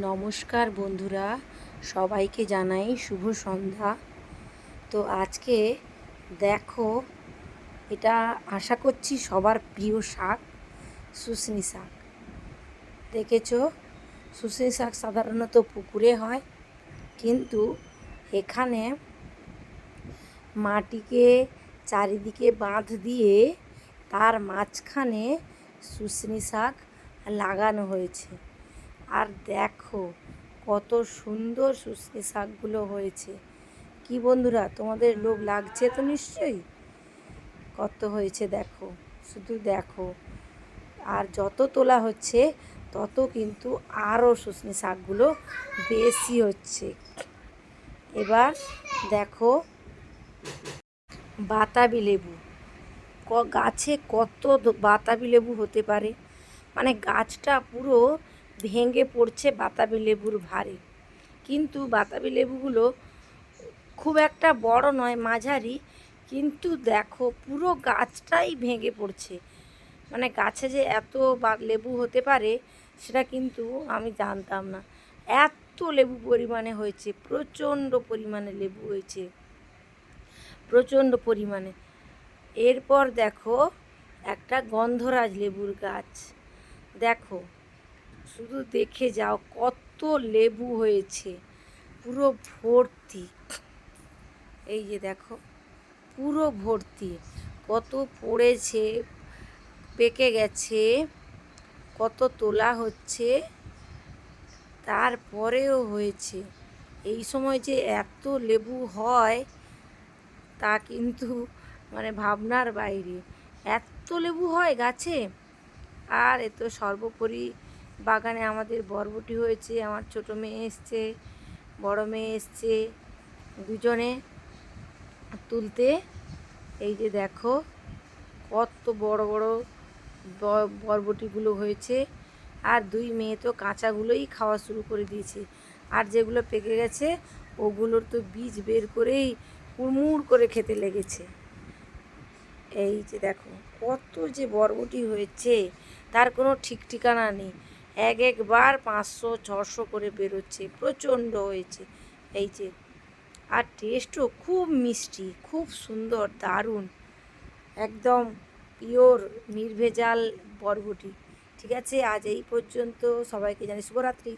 নমস্কার বন্ধুরা, সবাইকে জানাই শুভ সন্ধ্যা। তো আজকে দেখো, এটা আশা করছি সবার প্রিয় শাক, শুশনি শাক। দেখেছ? শুশনি শাক সাধারণত পুকুরে হয়, কিন্তু এখানে মাটিকে চারিদিকে বাঁধ দিয়ে তার মাঝখানে শুশনি শাক লাগানো হয়েছে। আর দেখো কত সুন্দর শুশনি শাকগুলো হয়েছে। কি বন্ধুরা, তোমাদের লোভ লাগছে তো নিশ্চয়ই? কত হয়েছে দেখো, শুধু দেখো। আর যত তোলা হচ্ছে, তত কিন্তু আরও শুশনি শাকগুলো বেশি হচ্ছে। এবার দেখো বাতাবি লেবু। গাছে কত বাতাবি লেবু হতে পারে? মানে গাছটা পুরো ভেঙে পড়ছে বাতাবি লেবুর ভারে কিন্তু বাতাবি লেবুগুলো খুব একটা বড় নয়, মাঝারি। কিন্তু দেখো, পুরো গাছটাই ভেঙে পড়ছে। মানে গাছে যে এত লেবু হতে পারে, সেটা কিন্তু আমি জানতাম না। এত লেবু পরিমাণে হয়েছে, প্রচণ্ড পরিমাণে লেবু হয়েছে। প্রচণ্ড পরিমাণে। এরপর দেখো, একটা গন্ধরাজ লেবুর গাছ। দেখো শুধু দেখে যাও, কত লেবু হয়েছে, পুরো ভর্তি। এই যে দেখো, পুরো ভর্তি। কত পড়েছে, পেকে গেছে, কত তোলা হচ্ছে, তারপরেও হয়েছে। এই সময় যে এত লেবু হয়, তা কিন্তু মানে ভাবনার বাইরে। এত লেবু হয় গাছে? আর এ তো সর্বোপরি বাগানে আমাদের বরবটি হয়েছে, আমার ছোটো মেয়ে এসছে, বড় মেয়ে এসছে, দুজনে তুলতে। এই যে দেখো, কত বড় বড় বরবটিগুলো হয়েছে। আর দুই মেয়ে তো কাঁচাগুলোই খাওয়া শুরু করে দিয়েছে। আর যেগুলো পেকে গেছে, ওগুলোর তো বীজ বের করেই কুড়মুড় করে খেতে লেগেছে। এই যে দেখো, কত যে বরবটি হয়েছে, তার কোনো ঠিক ঠিকানা নেই। এক একবার পাঁচশো, ছশো করে বেরোচ্ছে, প্রচণ্ড হয়েছে। এই যে, আর টেস্টও খুব মিষ্টি, খুব সুন্দর, দারুণ। একদম পিওর নির্ভেজাল বরবটি। ঠিক আছে, আজ এই পর্যন্ত। সবাইকে জানি শুভরাত্রি।